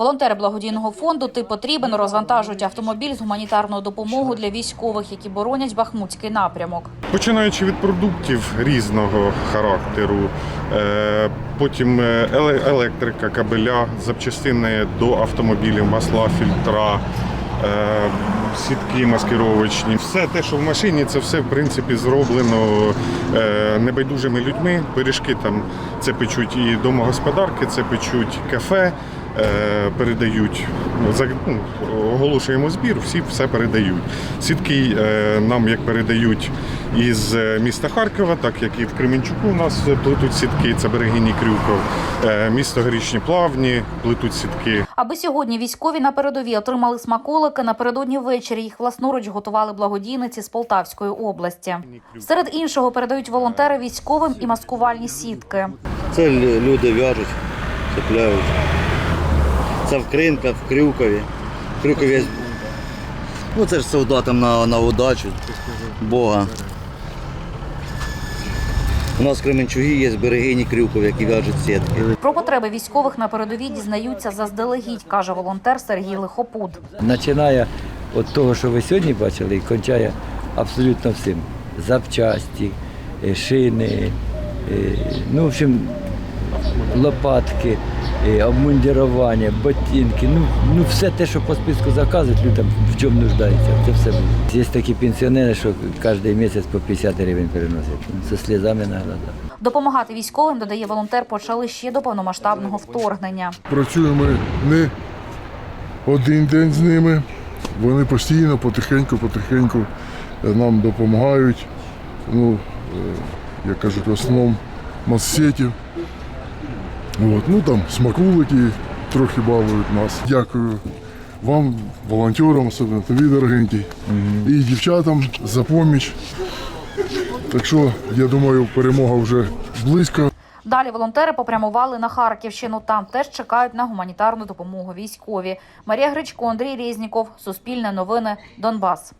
Волонтери благодійного фонду ти потрібен розвантажують автомобіль з гуманітарною допомогою для військових, які боронять Бахмутський напрямок. Починаючи від продуктів різного характеру, е, потім е, електрика, кабеля, запчастини до автомобілів, масла, фільтра, е, сітки маскировочні. Все те, що в машині, це все в принципі зроблено небайдужими людьми. Пиріжки там це печуть і домогосподарки, це печуть кафе. Е, Передають за- ну, оголошуємо збір, всі все передають. Сітки е, нам як передають із е, міста Харкова, так як і в Кременчуку у нас плетуть сітки, це берегині Крюков, місто Горішні Плавні, плетуть сітки. Аби сьогодні військові на передовій отримали смаколики, напередодні ввечері їх власноруч готували благодійниці з Полтавської області. Серед іншого передають волонтери військовим і маскувальні сітки. Це люди в'яжуть, цепляють. Це в Кринках, в Крюкові. В Крюкові ну, це ж солдатам на, на удачу Бога. У нас в Кременчугі є берегині Крюков, які в'яжуть сітки. Про потреби військових на передовій дізнаються заздалегідь, каже волонтер Сергій Лихопуд. Починає від того, що ви сьогодні бачили, і кончає абсолютно всім. Запчасті, е, шини, е, ну, в общем, лопатки, е, обмундірування, ботинки, ну, ну все те, що по списку заказують, людям в чому нуждаються, це все буде. Є такі пенсіонери, що кожен місяць по 50 гривень переносять. Ну, Це сльозами на глазах. Допомагати військовим, додає волонтер, почали ще до повномасштабного вторгнення. Працюємо не один день з ними. Вони постійно, потихеньку, потихеньку е, нам допомагають. Ну, е, як кажуть, в основному массетів. От, ну там смакулики трохи балують нас. Дякую вам, волонтерам, особливо тобі, дорогенький, і дівчатам за поміч. Так що, я думаю, перемога вже близько. Далі волонтери попрямували на Харківщину. Там теж чекають на гуманітарну допомогу військові. Марія Гречко, Андрій Резніков, Суспільне новини, Донбас.